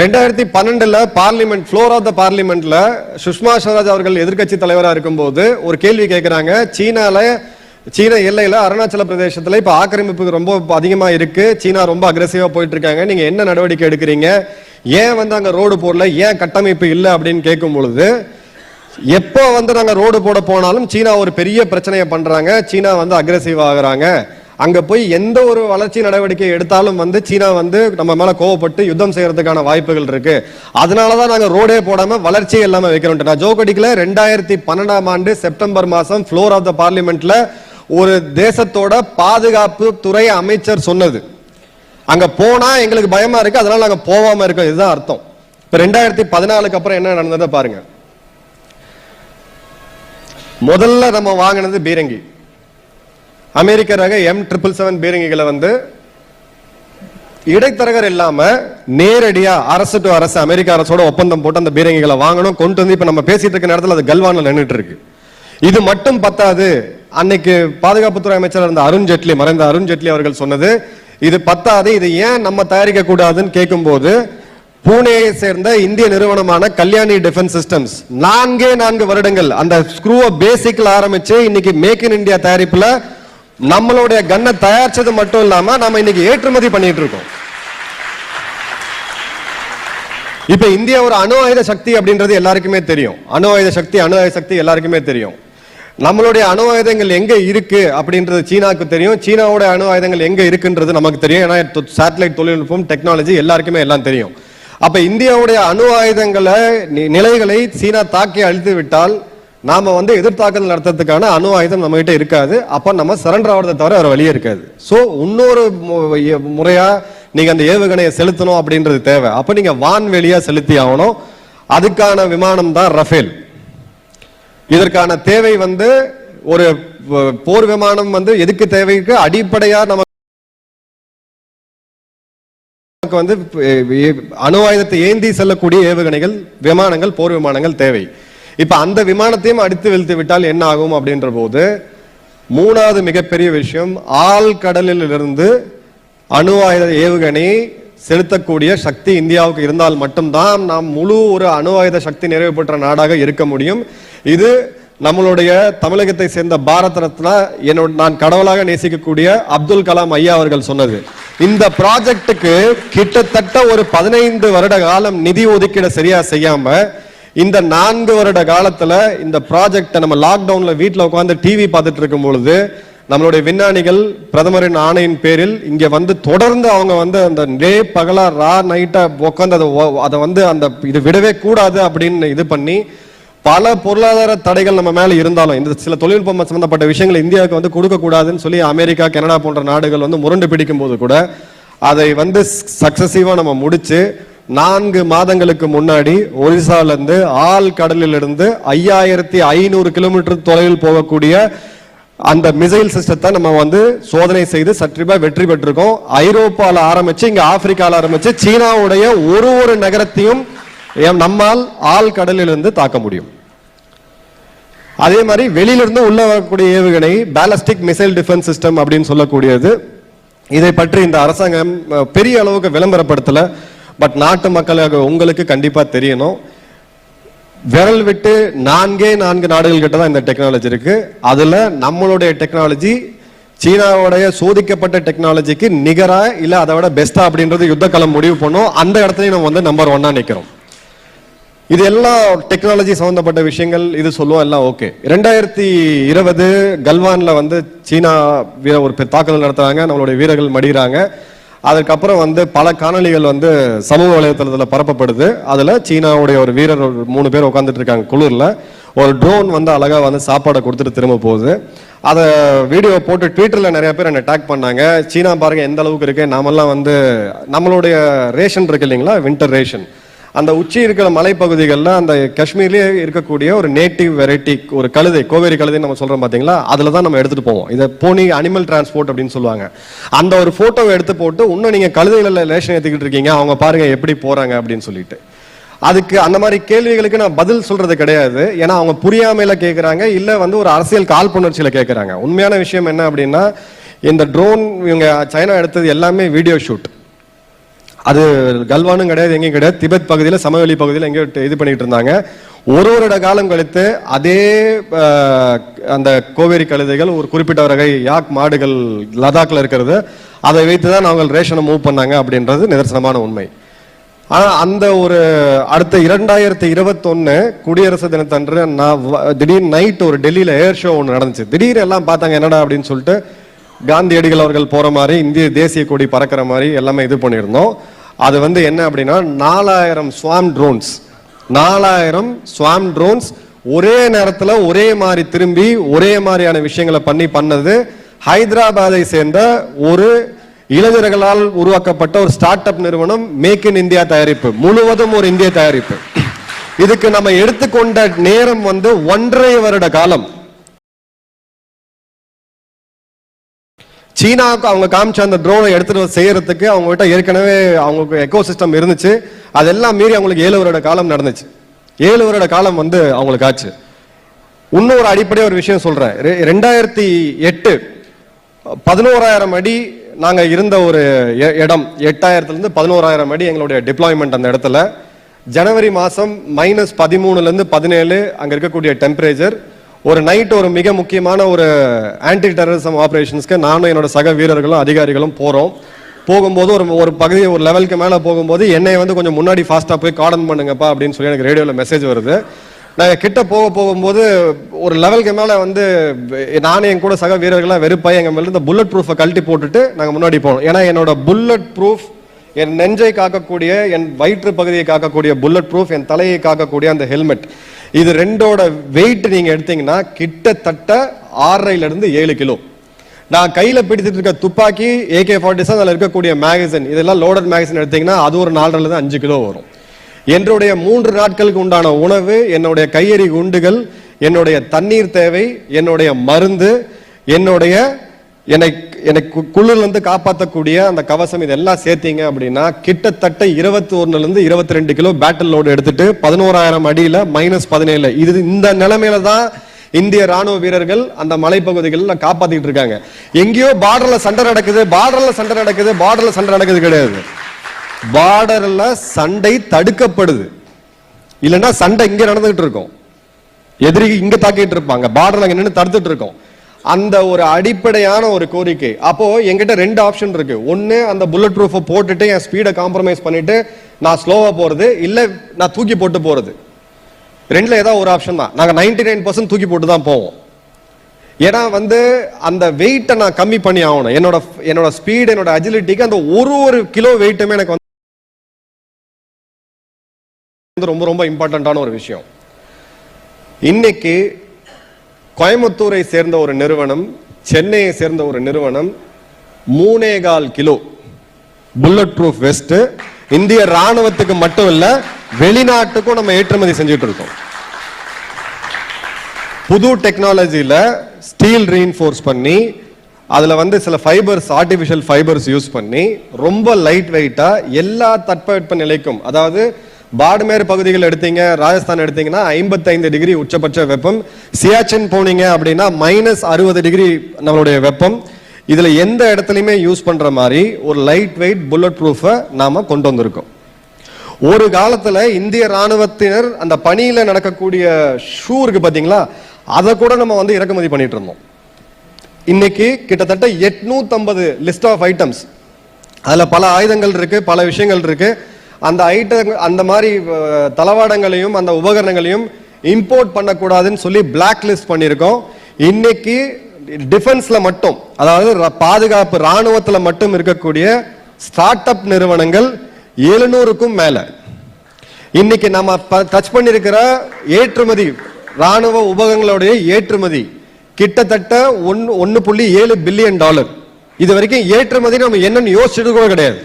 ரெண்டாயிரத்தி பன்னெண்டுல parliament floor of the பார்லிமெண்ட்ல சுஷ்மா ஸ்வராஜ் அவர்கள் எதிர்க்கட்சி தலைவராக இருக்கும்போது ஒரு கேள்வி கேட்கிறாங்க சீனால சீன எல்லையில அருணாச்சல பிரதேசத்துல இப்ப ஆக்கிரமிப்பு ரொம்ப அதிகமா இருக்கு. சீனா ரொம்ப அக்ரெசிவா போயிட்டு இருக்காங்க நீங்க என்ன நடவடிக்கை எடுக்கிறீங்க? ஏன் வந்து அங்க ரோடு போடல? ஏன் கட்டமைப்பு இல்லை அப்படின்னு கேட்கும் பொழுது எப்போ வந்து நாங்க ரோடு போட போனாலும் சீனா ஒரு பெரிய பிரச்சனையை பண்றாங்க. சீனா வந்து அக்ரெசிவ் ஆகுறாங்க. அங்க போய் எந்த ஒரு வளர்ச்சி நடவடிக்கை எடுத்தாலும் வந்து சீனா வந்து நம்ம மேல கோவப்பட்டு யுத்தம் செய்யறதுக்கான வாய்ப்புகள் இருக்கு. அதனாலதான் நாங்க ரோடே போடாம வளர்ச்சியே இல்லாம வைக்கிறோம் நான் ஜோகடிக்கல ரெண்டாயிரத்தி பன்னெண்டாம் ஆண்டு செப்டம்பர் மாசம் ஃப்ளோர் ஆஃப் த பார்லிமெண்ட்ல ஒரு தேசத்தோட பாதுகாப்பு துறை அமைச்சர் சொன்னது. அங்க போனா எங்களுக்கு பயமா இருக்கு. அதனால நாங்க போகாமல் இருக்கோம். இதுதான் அர்த்தம். இப்ப ரெண்டாயிரத்தி பதினாலுக்கு அப்புறம் என்ன நடந்ததை பாருங்க. முதல்ல நம்ம வாங்கினது பீரங்கி. அமெரிக்க ரக எம் ட்ரிபிள் செவன் பீரங்கிகளை வந்து இடைத்தரகர் இல்லாம நேரடியா அரசு டு அரசு அமெரிக்க அரசோட ஒப்பந்தம் போட்டு அந்த பீரங்கிகளை வாங்கணும் கொண்டு வந்து இப்ப நம்ம பேசிட்டு இருக்க நேரத்தில் அது கல்வான நின்றுட்டு இருக்கு. இது மட்டும் பத்தாது. அன்னைக்கு பாதுகாப்புத்துறை அமைச்சர் இருந்த அருண் ஜெட்லி மறைந்த அருண் ஜேட்லி அவர்கள் சொன்னது இது பத்தாது. இது ஏன் நம்ம தயாரிக்க கூடாதுன்னு கேட்கும்போது பூனேயை சேர்ந்த இந்திய நிறுவனமான கல்யாணி டிஃபென்ஸ் சிஸ்டம்ஸ் நான்கே நான்கு வருடங்கள் அந்த ஸ்க்ரூவை பேசிக்ல ஆரம்பிச்சு இன்னைக்கு மேக் இன் இந்தியா தயாரிப்புல நம்மளுடைய கன்னை தயாரிச்சது மட்டும் இல்லாம நம்ம இன்னைக்கு ஏற்றுமதி பண்ணிட்டு இருக்கோம். இப்ப இந்தியா ஒரு அணு ஆயுத சக்தி அப்படின்றது எல்லாருக்குமே தெரியும். அணு ஆயுத சக்தி அணு ஆயுத சக்தி எல்லாருக்குமே தெரியும். நம்மளுடைய அணு ஆயுதங்கள் எங்க இருக்கு அப்படின்றது சீனாக்கு தெரியும். சீனாவோட அணு ஆயுதங்கள் எங்க இருக்குன்றது நமக்கு தெரியும். ஏன்னா சேட்டலைட் தொழில்நுட்பம் டெக்னாலஜி எல்லாருக்குமே எல்லாம் தெரியும். அப்ப இந்தியாவுடைய அணு ஆயுதங்களை நி- நிலைகளை சீனா தாக்கி அழித்து விட்டால் நாம வந்து எதிர்த்தாக்குதல் நடத்துறதுக்கான அணு ஆயுதம் நம்ம கிட்ட இருக்காது. அப்ப நம்ம சரண்டர் ஆகிறத தவிர வேற வழியே இருக்காது. சோ இன்னொரு முறையாக நீங்கள் முறையா நீங்க அந்த ஏவுகணையை செலுத்தணும் அப்படின்றது தேவை. அப்ப நீங்க வான்வெளியா செலுத்தி ஆகணும். அதுக்கான விமானம் தான் ரஃபேல் இதற்கான தேவை வந்து ஒரு போர் விமானம் வந்து எதுக்கு தேவைக்கு? அடிப்படையா நமக்கு வந்து அணு ஆயுதத்தை ஏந்தி செல்லக்கூடிய ஏவுகணைகள் விமானங்கள் போர் விமானங்கள் தேவை. இப்ப அந்த விமானத்தையும் அடித்து வீழ்த்து விட்டால் என்ன ஆகும் அப்படின்ற போது மூணாவது மிகப்பெரிய விஷயம் ஆழ்கடலில் இருந்து அணு ஆயுத ஏவுகணை செலுத்தக்கூடிய சக்தி இந்தியாவுக்கு இருந்தால் மட்டும்தான் நாம் முழு ஒரு அணு ஆயுத சக்தி நிறைவு பெற்ற நாடாக இருக்க முடியும். இது நம்மளுடைய தமிழகத்தை சேர்ந்த பாரத ரத்னா என்னோட நான் கடவுளாக நேசிக்கக்கூடிய அப்துல் கலாம் ஐயா அவர்கள் சொன்னது. இந்த ப்ராஜெக்ட்டுக்கு கிட்டத்தட்ட ஒரு பதினைந்து வருட காலம் நிதி ஒதுக்கீடு சரியா செய்யாம இந்த நான்கு வருட காலத்துல இந்த ப்ராஜெக்டை நம்ம லாக்டவுன்ல வீட்டில் உட்காந்து டிவி பார்த்துட்டு இருக்கும் பொழுது நம்மளுடைய விஞ்ஞானிகள் பிரதமரின் ஆணையின் பேரில் இங்க வந்து தொடர்ந்து அவங்க வந்து அந்த டே பகலா ரா நைட்டா உட்காந்து அதை அதை வந்து அந்த இது விடவே கூடாது அப்படின்னு இது பண்ணி பல பொருளாதார தடைகள் நம்ம மேல இருந்தாலும் இந்த சில தொழில்நுட்பம் சம்பந்தப்பட்ட விஷயங்களை இந்தியாவுக்கு வந்து கொடுக்க கூடாதுன்னு சொல்லி அமெரிக்கா கனடா போன்ற நாடுகள் வந்து முரண்டு பிடிக்கும் போது கூட அதை வந்து சக்சஸிவா நம்ம முடிச்சு நான்கு மாதங்களுக்கு முன்னாடி ஒரிசாலேருந்து ஆள் ஐயாயிரத்தி ஐநூறு கிலோமீட்டர் தொலைவில் போகக்கூடிய அந்த மிசைல் சிஸ்டத்தை நம்ம வந்து சோதனை செய்து சற்றிபா வெற்றி பெற்றிருக்கோம். ஐரோப்பாவில் ஆரம்பிச்சு இங்கே ஆப்பிரிக்காவில் ஆரம்பிச்சு சீனாவுடைய ஒரு ஒரு நகரத்தையும் எம் நம்மால் ஆள் கடலிலிருந்து தாக்க முடியும். அதே மாதிரி வெளியிலிருந்து உள்ள வரக்கூடிய ஏவுகணை பேலஸ்டிக் மிசைல் டிஃபென்ஸ் சிஸ்டம் அப்படின்னு சொல்லக்கூடியது. இதை பற்றி இந்த அரசாங்கம் பெரிய அளவுக்கு விளம்பரப்படுத்தலை. பட் நாட்டு மக்களாக உங்களுக்கு கண்டிப்பா தெரியணும். விரல் விட்டு நான்கே நான்கு நாடுகள் கிட்ட தான் இந்த டெக்னாலஜி இருக்கு. அதுல நம்மளுடைய டெக்னாலஜி சீனாவுடைய சோதிக்கப்பட்ட டெக்னாலஜிக்கு நிகரா இல்ல அதை விட பெஸ்டா அப்படின்றது யுத்த முடிவு பண்ணும். அந்த இடத்துலயும் நம்ம வந்து நம்பர் ஒன்னா நிக்கிறோம். இது எல்லாம் டெக்னாலஜி சம்பந்தப்பட்ட விஷயங்கள் இது சொல்லுவோம் எல்லாம் ஓகே ரெண்டாயிரத்தி இருபது கல்வான்ல வந்து சீனா வீர ஒரு பெ- தாக்குதல் நடத்துறாங்க. நம்மளுடைய வீரர்கள் மடிகிறாங்க அதுக்கப்புறம் வந்து பல காணொளிகள் வந்து சமூக வலைதளத்தில் பரப்பப்படுது. அதில் சீனாவுடைய ஒரு வீரர் ஒரு மூணு பேர் உட்காந்துட்டு இருக்காங்க குளிரில். ஒரு ட்ரோன் வந்து அழகாக வந்து சாப்பாடை கொடுத்துட்டு திரும்ப போகுது. அதை வீடியோ போட்டு ட்விட்டரில் நிறைய பேர் என்னை டேக் பண்ணாங்க. சீனா பாருங்க எந்த அளவுக்கு இருக்கு? நாமெல்லாம் வந்து நம்மளுடைய ரேஷன் இருக்கு இல்லைங்களா? வின்டர் ரேஷன் அந்த உச்சி இருக்கிற மலைப்பகுதிகளில் அந்த காஷ்மீர்லயே இருக்கக்கூடிய ஒரு நேட்டிவ் வெரைட்டி ஒரு கழுதை கோவேரி கழுதை நம்ம சொல்றோம் பாத்தீங்களா? அதுல தான் நம்ம எடுத்துட்டு போவோம். இதை போனி அனிமல் டிரான்ஸ்போர்ட் அப்படின்னு சொல்லுவாங்க. அந்த ஒரு போட்டோவை எடுத்து போட்டு இன்னும் நீங்க கழுதைகளில் லேஷன் ஏற்றிக்கிட்டு இருக்கீங்க. அவங்க பாருங்க எப்படி போறாங்க அப்படின்னு சொல்லிட்டு. அதுக்கு அந்த மாதிரி கேள்விகளுக்கு நான் பதில் சொல்றது கிடையாது. ஏன்னா அவங்க புரியாமையில கேட்குறாங்க இல்ல வந்து ஒரு அரசியல் காழ்ப்புணர்ச்சியில கேட்குறாங்க உண்மையான விஷயம் என்ன அப்படின்னா இந்த ட்ரோன் இவங்க சைனா எடுத்தது எல்லாமே வீடியோ ஷூட் அது கல்வானும் கிடையாது எங்கேயும் கிடையாது. திபெத் பகுதியில் சமவெளி பகுதியில் எங்கேயோ இது பண்ணிட்டு இருந்தாங்க. ஒரு ஒரு காலம் கழித்து அதே அந்த கோவேரி கழுதைகள் ஒரு குறிப்பிட்ட வகை யாக் மாடுகள் லதாக்கில் இருக்கிறது. அதை வைத்து தான் அவங்க ரேஷனை மூவ் பண்ணாங்க அப்படின்றது நிதர்சனமான உண்மை. ஆனால் அந்த ஒரு அடுத்த இரண்டாயிரத்தி இருபத்தொன்னு குடியரசு தினத்தன்று நான் வ- திடீர் நைட் ஒரு டெல்லியில் ஏர் ஷோ ஒன்று நடந்துச்சு. திடீர் எல்லாம் பார்த்தாங்க என்னடா அப்படின்னு சொல்லிட்டு காந்தியடிகள் அவர்கள் போற மாதிரி இந்திய தேசிய கொடி பறக்கிற மாதிரி எல்லாமே இது பண்ணியிருந்தோம். அது வந்து என்ன அப்படின்னா நாலாயிரம் ஸ்வாம் ட்ரோன்ஸ் நாலாயிரம் ஸ்வாம் ட்ரோன்ஸ் ஒரே நேரத்தில் ஒரே மாதிரி திரும்பி ஒரே மாதிரியான விஷயங்களை பண்ணி பண்ணது ஹைதராபாத்தை சேர்ந்த ஒரு இளைஞர்களால் உருவாக்கப்பட்ட ஒரு ஸ்டார்ட் அப் நிறுவனம் மேக் இன் இந்தியா தயாரிப்பு. முழுவதும் ஒரு இந்திய தயாரிப்பு. இதுக்கு நம்ம எடுத்துக்கொண்ட நேரம் வந்து ஒன்றரை வருட காலம். சீனாவுக்கு அவங்க காமிச்ச அந்த ட்ரோனை எடுத்துட்டு செய்யறதுக்கு அவங்ககிட்ட ஏற்கனவே அவங்களுக்கு எக்கோ சிஸ்டம் இருந்துச்சு. அதெல்லாம் மீறி அவங்களுக்கு ஏழு வருட காலம் நடந்துச்சு. ஏழு வருட காலம் வந்து அவங்களுக்கு ஆச்சு. இன்னொரு அடிப்படை ஒரு விஷயம் சொல்றேன். ரெ- ரெண்டாயிரத்தி எட்டு பதினோராயிரம் அடி நாங்கள் இருந்த ஒரு இடம். எட்டாயிரத்துலேருந்து பதினோராயிரம் அடி எங்களுடைய டிப்ளாய்மெண்ட் அந்த இடத்துல. ஜனவரி மாதம் மைனஸ் பதிமூணுலேருந்து பதினேழு அங்கே இருக்கக்கூடிய டெம்பரேச்சர் ஒரு நைட் ஒரு மிக முக்கியமான ஒரு ஆன்டி டெரரிசம் ஆப்ரேஷன்ஸ்க்கு நானும் என்னோட சக வீரர்களும் அதிகாரிகளும் போகிறோம் போகும்போது ஒரு ஒரு பகுதி ஒரு லெவலுக்கு மேலே போகும்போது என்னை வந்து கொஞ்சம் முன்னாடி ஃபாஸ்ட்டாக போய் கார்டன் பண்ணுங்கப்பா அப்படின்னு சொல்லி எனக்கு ரேடியோவில் மெசேஜ் வருது. நாங்கள் கிட்ட போக போகும்போது ஒரு லெவலுக்கு மேலே வந்து நானே என் கூட சக வீரர்கள்லாம் வெறுப்பாய் எங்கள் மேலே இந்த புல்லட் ப்ரூஃபை கழட்டி போட்டுட்டு நாங்கள் முன்னாடி போனோம். ஏன்னா என்னோட புல்லட் ப்ரூஃப் என் நெஞ்சை காக்கக்கூடிய என் வயிற்று பகுதியை காக்கக்கூடிய புல்லட் ப்ரூஃப் என் தலையை காக்கக்கூடிய அந்த ஹெல்மெட் இது ரெண்டோட வெயிட் நீங்க எடுத்தீங்கன்னா கிட்டத்தட்ட ஆறரைல இருந்து ஏழு கிலோ. நான் கையில பிடிச்சிட்டு இருக்க துப்பாக்கி ஏகே ஃபார்ட்டி செவன் அதில் இருக்கக்கூடிய மேகசின் இதெல்லாம் லோடட் மேகசின் எடுத்தீங்கன்னா அது ஒரு நாலரைல இருந்து அஞ்சு கிலோ வரும். என்னுடைய மூன்று நாட்களுக்கு உண்டான உணவு என்னுடைய கையெறி குண்டுகள் என்னுடைய தண்ணீர் தேவை என்னுடைய மருந்து என்னுடைய என்னை எனக்கு கு- இருந்து காப்பாற்றக்கூடிய அந்த கவசம் இதெல்லாம் சேர்த்தீங்க அப்படின்னா கிட்டத்தட்ட இருபத்தி ஒண்ணுல இருந்து இருபத்தி ரெண்டு கிலோ பேட்டில் லோடு எடுத்துட்டு பதினோராயிரம் அடியில மைனஸ் பதினேழு. இது இந்த நிலைமையில தான் இந்திய ராணுவ வீரர்கள் அந்த மலைப்பகுதிகளில் காப்பாத்திட்டு இருக்காங்க. எங்கேயோ பார்டர்ல சண்டை நடக்குது பார்டர்ல சண்டை நடக்குது பார்டர்ல சண்டை நடக்குது கிடையாது. பார்டர்ல சண்டை தடுக்கப்படுது. இல்லைன்னா சண்டை இங்க நடந்துகிட்டு இருக்கும். எதிரி இங்க தாக்கிட்டு இருப்பாங்க. பார்டர்ல அங்க நின்று தடுத்துட்டு இருக்கோம். அந்த ஒரு அடிப்படையான ஒரு கோரிக்கை. அப்போ என்கிட்ட ரெண்டு ஆப்ஷன் இருக்கு. ஒன்னு அந்த புல்லட் ப்ரூஃபை போட்டுட்டு என் ஸ்பீடை காம்ப்ரமைஸ் பண்ணிட்டு நான் ஸ்லோவா போறது இல்ல நான் தூக்கி போட்டு போறது. ரெண்டுல ஏதாவது ஒரு ஆப்ஷன் தான். நாங்க நைன்டி நைன் பர்சன்ட் தூக்கி போட்டு தான் போவோம். ஏன்னா வந்து அந்த வெயிட்டை நான் கம்மி பண்ணி ஆகணும். என்னோட என்னோட ஸ்பீடு என்னோட அஜிலிட்டிக்கு அந்த ஒரு ஒரு கிலோ வெயிட்டுமே எனக்கு வந்து ரொம்ப ரொம்ப இம்பார்ட்டண்ட்டான ஒரு விஷயம். இன்னைக்கு கோயம்புத்தூரை சேர்ந்த ஒரு நிறுவனம் சென்னையை சேர்ந்த ஒரு நிறுவனம் மூணே கால் கிலோ புல்லட் ப்ரூஃப் வெஸ்ட் இந்திய ராணுவத்துக்கு மட்டும் இல்ல வெளிநாட்டுக்கும் நம்ம ஏற்றுமதி செஞ்சுட்டு இருக்கோம். புது டெக்னாலஜியில ஸ்டீல் ரீஇன்ஃபோர்ஸ் பண்ணி அதுல வந்து சில ஃபைபர்ஸ் ஆர்டிஃபிஷியல் ஃபைபர்ஸ் யூஸ் பண்ணி ரொம்ப லைட் வெயிட்டா எல்லா தட்பவெட்ப நிலைக்கும் அதாவது பாடுமேர் பகுதிகள் எடுத்தீங்க ராஜஸ்தான் எடுத்தீங்கன்னா 55 டிகிரி உச்சபட்ச வெப்பம். சியாச்சின் போனீங்க அப்படின்னா மைனஸ் அறுபது டிகிரி நம்மளுடைய வெப்பம். இதில் எந்த இடத்துலையுமே யூஸ் பண்ணுற மாதிரி ஒரு லைட் வெயிட் புல்லட் ப்ரூஃபை நாம் கொண்டு வந்திருக்கோம். ஒரு காலத்தில் இந்திய ராணுவத்தினர் அந்த பணியில் நடக்கக்கூடிய ஷூ இருக்கு பார்த்தீங்களா அதை கூட நம்ம வந்து இறக்குமதி பண்ணிட்டு இருந்தோம். இன்னைக்கு கிட்டத்தட்ட 850 லிஸ்ட் ஆஃப் ஐட்டம்ஸ் அதில் பல ஆயுதங்கள் இருக்கு பல விஷயங்கள் இருக்குது அந்த ஐட்டம் அந்த மாதிரி தளவாடங்களையும் அந்த உபகரணங்களையும் இம்போர்ட் பண்ணக்கூடாதுன்னு சொல்லி பிளாக் லிஸ்ட் பண்ணியிருக்கோம். இன்னைக்கு டிஃபென்ஸ்ல மட்டும் அதாவது பாதுகாப்பு ராணுவத்தில் மட்டும் இருக்கக்கூடிய ஸ்டார்ட் அப் நிறுவனங்கள் எழுநூறுக்கும் மேலே. இன்னைக்கு நம்ம டச் பண்ணியிருக்கிற ஏற்றுமதி ராணுவ உபகங்களுடைய ஏற்றுமதி கிட்டத்தட்ட ஒன்று ஒன்று புள்ளி ஏழு பில்லியன் டாலர் இது வரைக்கும் ஏற்றுமதி நம்ம என்னன்னு யோசிச்சுட்டு கூட கிடையாது.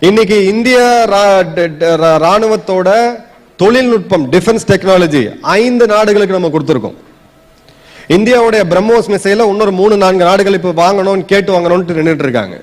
இன்னைக்கு இந்திய ரா- ட- ரா- ராணுவத்தோட தொழில்நுட்பம் டிஃபென்ஸ் டெக்னாலஜி ஐந்து நாடுகளுக்கு நம்ம கொடுத்துருக்கோம். இந்தியாவுடைய பிரம்மோஸ் மிசைல இன்னொரு மூணு நான்கு நாடுகள் இப்ப வாங்கணும்னு கேட்டு வாங்கணும்னு நின்றுட்டு இருக்காங்க.